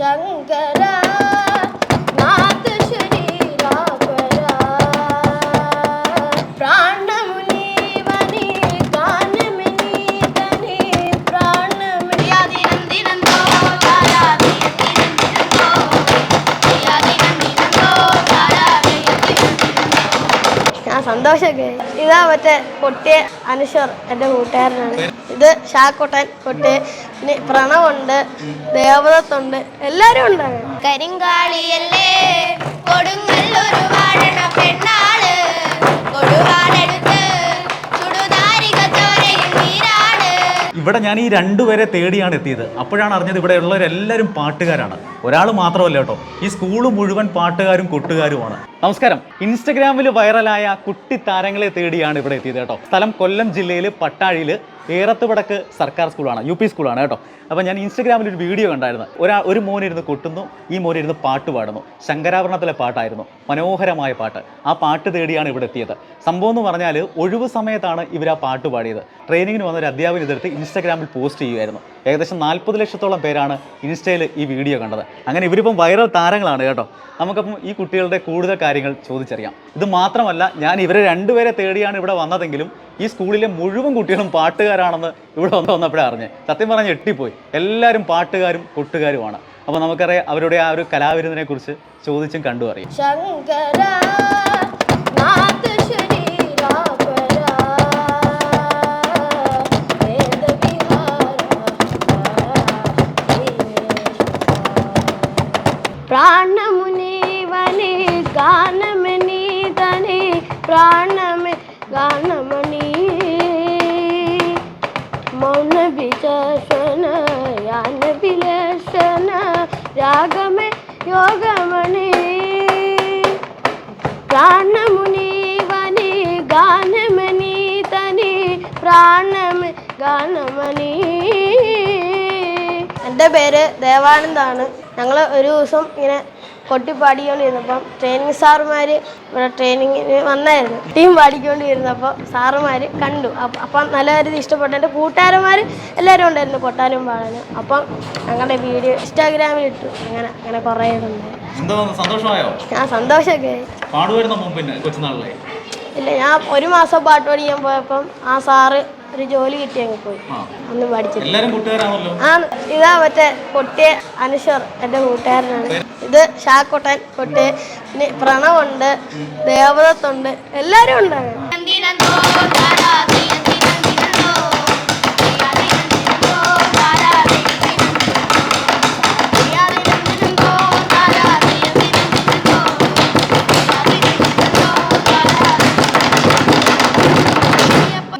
ശങ്കര സന്തോഷമൊക്കെ. ഇതാ മറ്റേ കൊട്ടിയ അനശ്വർ എന്റെ കൂട്ടുകാരനാണ്. ഇത് ഷാക്കോട്ടൻ പൊട്ടിയ പിന്നെ പ്രണവുണ്ട് ദേവദത്തുണ്ട് എല്ലാരും ഉണ്ട്. കരിങ്കാളിയല്ലേ കൊടുങ്ങല്ലൊരു വാഴണ പെണ്ണാൾ. കൊടുവാളെടുത്ത് ഇവിടെ ഞാൻ ഈ രണ്ടുപേരെ തേടിയാണ് എത്തിയത്. അപ്പോഴാണ് അറിഞ്ഞത് ഇവിടെ ഉള്ളവരെല്ലാവരും പാട്ടുകാരാണ്. ഒരാൾ മാത്രമല്ല കേട്ടോ. ഈ സ്കൂൾ മുഴുവൻ പാട്ടുകാരും കൊട്ടുകാരുമാണ്. നമസ്കാരം. ഇൻസ്റ്റഗ്രാമിൽ വൈറലായ കുട്ടി താരങ്ങളെ തേടിയാണ് ഇവിടെ എത്തിയത് കേട്ടോ. സ്ഥലം കൊല്ലം ജില്ലയിൽ പട്ടാഴിയിൽ ഏറത്തുവടക്ക് സർക്കാർ സ്കൂളാണ് യു പി സ്കൂളാണ് കേട്ടോ. അപ്പോൾ ഞാൻ ഇൻസ്റ്റഗ്രാമിൽ ഒരു വീഡിയോ കണ്ടായിരുന്നു. ഒരാ ഒരു മോനിരുന്ന് കൊട്ടുന്നു ഈ മോനിരുന്ന് പാട്ട് പാടുന്നു. ശങ്കരാഭരണത്തിലെ പാട്ടായിരുന്നു മനോഹരമായ പാട്ട്. ആ പാട്ട് തേടിയാണ് ഇവിടെ എത്തിയത്. സംഭവം എന്ന് പറഞ്ഞാൽ ഒഴിവ് സമയത്താണ് ഇവർ ആ പാട്ട് പാടിയത്. ട്രെയിനിങ്ങിന് വന്ന ഒരു അധ്യാപകൻ ഇതെടുത്ത് ഇൻസ്റ്റാഗ്രാമിൽ പോസ്റ്റ് ചെയ്യുമായിരുന്നു ഏകദേശം നാൽപ്പത് ലക്ഷത്തോളം പേരാണ് ഇൻസ്റ്റയിൽ ഈ വീഡിയോ കണ്ടത്. അങ്ങനെ ഇവരിപ്പം വൈറൽ താരങ്ങളാണ് കേട്ടോ. നമുക്കപ്പം ഈ കുട്ടികളുടെ കൂടുതൽ കാര്യങ്ങൾ ചോദിച്ചറിയാം. ഇത് മാത്രമല്ല ഞാൻ ഇവരെ രണ്ടുപേരെ തേടിയാണ് ഇവിടെ വന്നതെങ്കിലും ഈ സ്കൂളിലെ മുഴുവൻ കുട്ടികളും പാട്ടുകാരാണെന്ന് ഇവിടെ വന്ന് വന്നപ്പോഴേ അറിഞ്ഞ്. സത്യം പറഞ്ഞ് എട്ടിപ്പോയി എല്ലാവരും പാട്ടുകാരും കൊട്ടുകാരുമാണ്. അപ്പോൾ നമുക്കറിയാം അവരുടെ ആ ഒരു കലാവിരുന്നിനെ കുറിച്ച് ചോദിച്ചും കണ്ടു അറിയാം. ശങ്കര വിശേഷന രാഗമേ യോഗമണി പ്രാണമുനിവനി ഗാനമണി തനി പ്രാണമ ഗാനമണി എന്റെ പേര് ദേവാനന്ദാണ്. ഞങ്ങൾ ഒരു ദിവസം ഇങ്ങനെ കൊട്ടിപ്പാടിക്കൊണ്ടിരുന്നപ്പം ട്രെയിനിങ് സാറുമാർ ഇവിടെ ട്രെയിനിങ്ങിന് വന്നായിരുന്നു. ടീം പാടിക്കൊണ്ടിരുന്നപ്പോൾ സാറുമാർ കണ്ടു. അപ്പ- നല്ല രീതിയിൽ ഇഷ്ടപ്പെട്ടു എന്റെ കൂട്ടുകാരന്മാർ എല്ലാവരും ഉണ്ടായിരുന്നു കൊട്ടാനും പാടാനും. അപ്പം ഞങ്ങളുടെ വീഡിയോ ഇൻസ്റ്റാഗ്രാമിൽ ഇട്ടു അങ്ങനെ അങ്ങനെ കുറേ ഉണ്ട് സന്തോഷമായോ? ആ സന്തോഷമൊക്കെ ആയി. പാടുമായിരുന്നു പിന്നെ കൊച്ചുനാളിലെ? ഇല്ല ഞാൻ ഒരു മാസം പാട്ട് പഠിക്കാൻ പോയപ്പം ആ സാറ് ഒരു ജോലി കിട്ടി അങ്ങ് പോയി. അന്ന് ഒന്നും പഠിച്ചില്ല കൂട്ടുകാരാണല്ലോ. ആ ഇതാ മറ്റേ കൊട്ടിയ അനുശ്വർ എന്റെ കൂട്ടുകാരനാണ്. ഇത് ഷാക്കോട്ടൻ കൊട്ടിയ. പിന്നെ പ്രണവുണ്ട് ദേവദത്തുണ്ട് എല്ലാവരും ഉണ്ട്.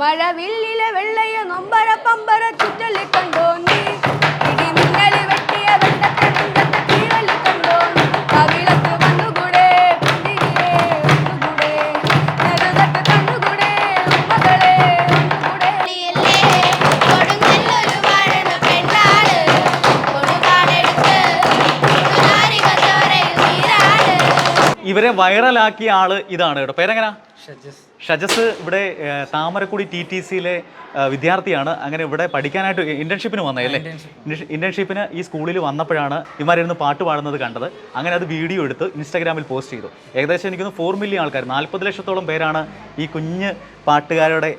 മഴവില്ലിലെ വെള്ളയ നൊമ്പര പമ്പര ചുറ്റലി കണ്ടോ നീ? ഇടിമിന്നൽ വെട്ടിയ കവിളത്ത് വന്നുകൂടെ ഒന്നുകൂടെ. നെടുതട്ട് കണ്ണുകൂടെ ഉമ്മകളെ ഇവരെ വൈറലാക്കിയ ആൾ ഇതാണ് കേട്ടോ. പേരെങ്ങനാ? ഷജസ്. ഇവിടെ ഏർ, താമരക്കുടി ടി ടി സിയിലെ വിദ്യാർത്ഥിയാണ്. അങ്ങനെ ഇവിടെ പഠിക്കാനായിട്ട് ഇന്റേൺഷിപ്പിന് വന്നതല്ലേ ഇന്റേൺഷിപ്പിന് ഈ സ്കൂളിൽ വന്നപ്പോഴാണ് ഇമാരിന്ന് പാട്ട് പാടുന്നത് കണ്ടത്. അങ്ങനെ അത് വീഡിയോ എടുത്ത് ഇൻസ്റ്റാഗ്രാമിൽ പോസ്റ്റ് ചെയ്തു. ഏകദേശം എനിക്കൊന്ന് ഫോർ മില്യൺ ആൾക്കാർ നാൽപ്പത് ലക്ഷത്തോളം പേരാണ് ഈ കുഞ്ഞ് പാട്ടുകാരുടെ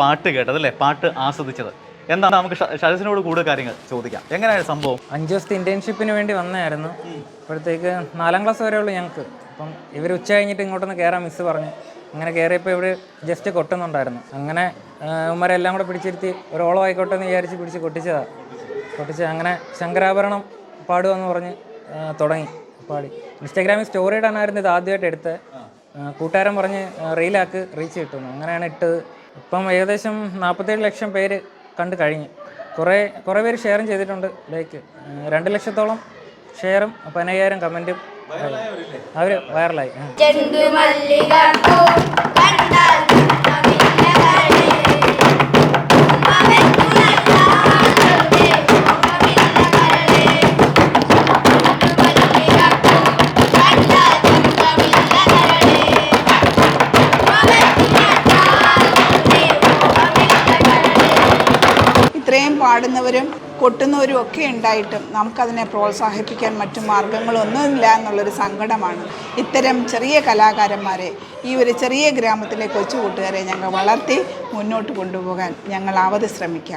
പാട്ട് കേട്ടത് അല്ലേ? പാട്ട് ആസ്വദിച്ചത്. എന്താണ് നമുക്ക് ഷജസിനോട് കൂടുതൽ കാര്യങ്ങൾ ചോദിക്കാം. എങ്ങനെയാണ് സംഭവം? അഞ്ച് ദിവസത്തെ ഇന്റേൺഷിപ്പിന് വേണ്ടി വന്നായിരുന്നു അപ്പോഴത്തേക്ക് നാലാം ക്ലാസ് വരെയുള്ളൂ ഞങ്ങൾക്ക്. അപ്പം ഇവർ ഉച്ച കഴിഞ്ഞിട്ട് ഇങ്ങോട്ടൊന്ന് കയറാൻ മിസ്സ് പറഞ്ഞു. അങ്ങനെ കയറിയപ്പോൾ ഇവർ ജസ്റ്റ് കൊട്ടുന്നുണ്ടായിരുന്നു. അങ്ങനെ ഉമ്മരെല്ലാം കൂടെ പിടിച്ചിരുത്തി ഒരു ആയിക്കോട്ടെ എന്ന് വിചാരിച്ച് പിടിച്ച് കൊട്ടിച്ചതാണ് കൊട്ടിച്ച് അങ്ങനെ ശങ്കരാഭരണം പാടുമെന്ന് പറഞ്ഞ് തുടങ്ങി പാടി. ഇൻസ്റ്റാഗ്രാമിൽ സ്റ്റോറി ഇടാനായിരുന്നു ഇത് ആദ്യമായിട്ട് എടുത്ത് കൂട്ടുകാരൻ പറഞ്ഞ് റീലാക്ക് റീച്ച് കിട്ടുന്നു. അങ്ങനെയാണ് ഇട്ടത്. ഇപ്പം ഏകദേശം നാൽപ്പത്തേഴ് ലക്ഷം പേര് കണ്ടു കഴിഞ്ഞു. കുറേ കുറേ പേര് ഷെയറും ചെയ്തിട്ടുണ്ട്. ലൈക്ക് രണ്ട് ലക്ഷത്തോളം ഷെയറും പതിനയ്യായിരം കമന്റും അവർ വൈറലായി ആ. ചെണ്ടുമല്ലികപ്പൂ കണ്ടാൽ പാടുന്നവരും കൊട്ടുന്നവരും ഒക്കെ ഉണ്ടായിട്ടും നമുക്കതിനെ പ്രോത്സാഹിപ്പിക്കാൻ മറ്റു മാർഗങ്ങളൊന്നുമില്ല എന്നുള്ളൊരു സങ്കടമാണ്. ഇത്തരം ചെറിയ കലാകാരന്മാരെ ഈ ഒരു ചെറിയ ഗ്രാമത്തിലെ കൊച്ചു കൂട്ടുകാരെ ഞങ്ങൾ വളർത്തി മുന്നോട്ട് കൊണ്ടുപോകാൻ ഞങ്ങൾ അവധി ശ്രമിക്കാം.